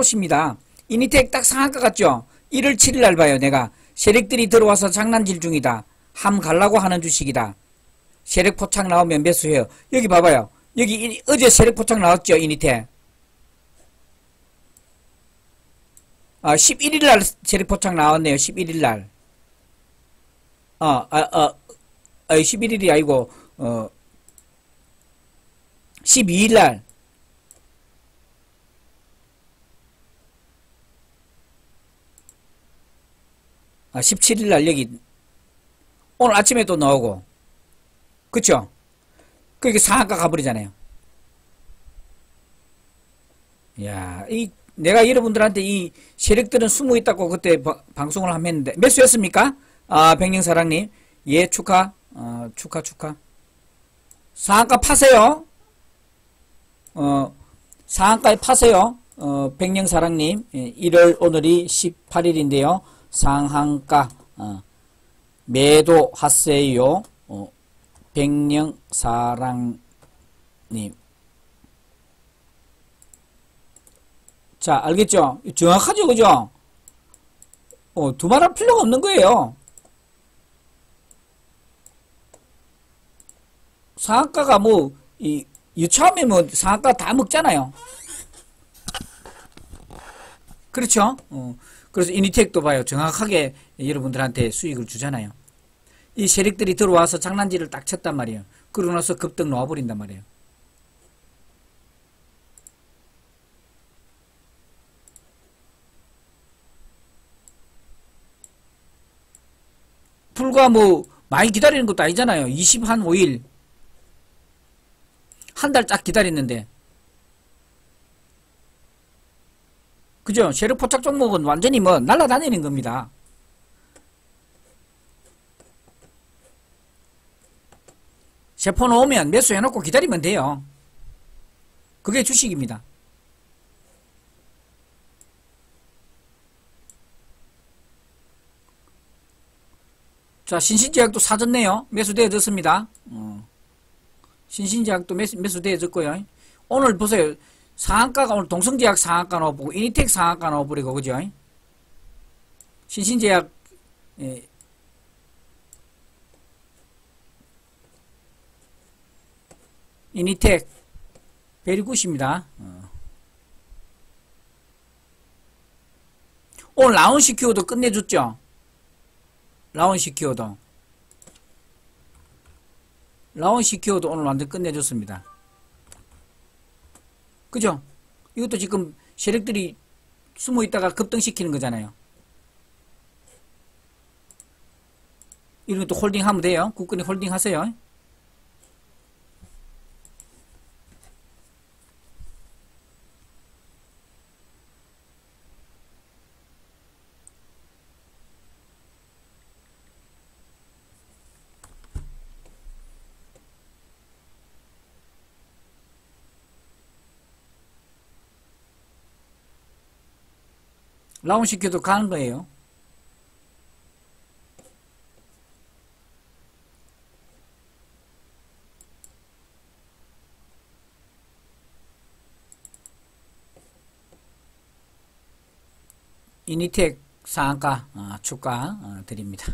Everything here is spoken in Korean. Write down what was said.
오롯입니다. 이니텍 딱 상한가 같죠? 1월 7일 날 봐요, 내가. 세력들이 들어와서 장난질 중이다. 함 갈라고 하는 주식이다. 세력 포착 나오면 매수해요. 여기 봐봐요. 여기 이- 어제 세력 포착 나왔죠, 이니텍. 아, 11일 날 세력 포착 나왔네요, 11일 날. 어, 아, 아, 아, 11일이 아니고, 어, 12일 날. 아, 17일 날 여기 오늘 아침에 또 나오고 그쵸? 그게 상한가 가버리잖아요. 야, 이 내가 여러분들한테 이 세력들은 숨어 있다고 그때 바- 방송을 하면 했는데 몇 수였습니까? 아, 백령사랑님. 예, 축하. 어, 축하, 축하. 상한가 파세요. 어, 상한가에 파세요. 어, 백령사랑님. 예, 1월 오늘이 18일인데요. 상한가 어, 매도 하세요. 어, 백령 사랑님. 자, 알겠죠? 정확하죠, 그죠? 어, 두말할 필요가 없는 거예요. 상한가가 뭐, 이, 유차하면 뭐, 상한가 다 먹잖아요. 그렇죠? 어, 그래서 이니텍도 봐요. 정확하게 여러분들한테 수익을 주잖아요. 이 세력들이 들어와서 장난질을 딱 쳤단 말이에요. 그러고 나서 급등 놓아버린단 말이에요. 불과 뭐 많이 기다리는 것도 아니잖아요. 20 한 5일 한달딱 기다렸는데 그죠? 세력 포착 종목은 완전히 뭐 날아다니는 겁니다. 세포 놓으면 매수해놓고 기다리면 돼요. 그게 주식입니다. 자, 신신제약도 사졌네요. 매수되어졌습니다. 어. 신신제약도 매수, 매수되어졌고요. 오늘 보세요. 상한가가 오늘 동성제약 상한가 나와보고 이니텍 상한가 나와버리고 그죠? 신신제약 예. 이니텍 베리굿입니다. 어. 오늘 라운시큐어도 끝내줬죠? 라운시큐어도 라운시큐어도 오늘 완전 끝내줬습니다. 그죠? 이것도 지금 세력들이 숨어 있다가 급등시키는 거잖아요. 이런 것도 홀딩 하면 돼요. 국군이 홀딩 하세요. 라운 시켜도 가는 거예요. 이니텍 상한가 어, 축가 어, 드립니다.